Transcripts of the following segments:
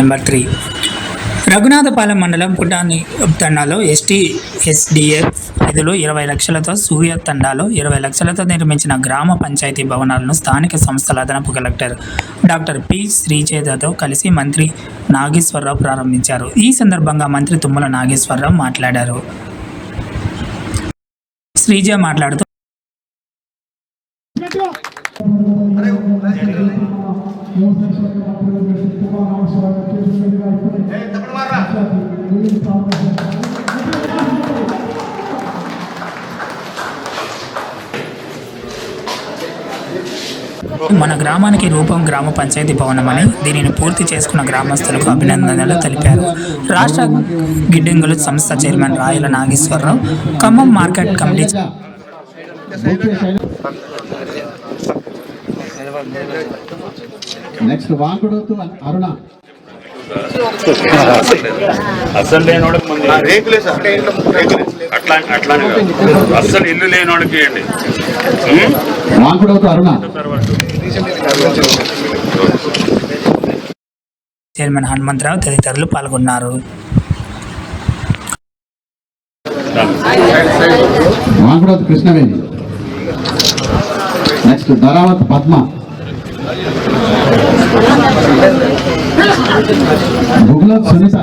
Number three. Raghunathapalem మండలం పుటాని తండాలో ST SDF నిధులు ఇరవై లక్షలతో సూర్య తండాలో ఇరవై లక్షలతో నిర్మించిన గ్రామ పంచాయతీ భవనాలను స్థానిక సంస్థల అదనపు కలెక్టర్ డాక్టర్ పి. శ్రీచేతతో కలిసి మంత్రి నాగేశ్వరరావు ప్రారంభించారు. ఈ సందర్భంగా మంత్రి తుమ్మల నాగేశ్వరరావు మాట్లాడారు. శ్రీజ మాట్లాడుతూ మన గ్రామానికి రూపం గ్రామ పంచాయతీ భవనమని దీనిని పూర్తి చేసుకున్న గ్రామస్తులకు అభినందనలు తెలిపారు. రాష్ట్ర గిడ్డంగులు సంస్థ chairman Rayala Nageswararao Khammam market committee next Aruna. అసలు లేనోడికి ముందు అట్లా అట్లానే కాదు. అస్సలు ఇల్లు లేనోడికి ఇవ్వండి చైర్మన్ హనుమంతరావు తదితరులు పాల్గొన్నారు. వాంకుడు కృష్ణవేణి నెక్స్ట్ ధరావత్ పద్మ. సునీత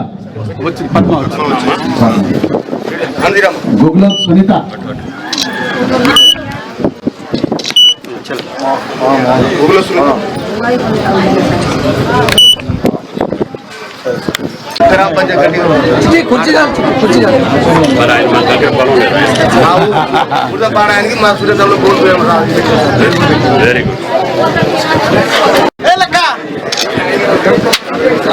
అందిరామ్ గుగ్లోత్ సునీత గూగుల్ వస్తున్నా గ్రామ పంచాయతీ మరి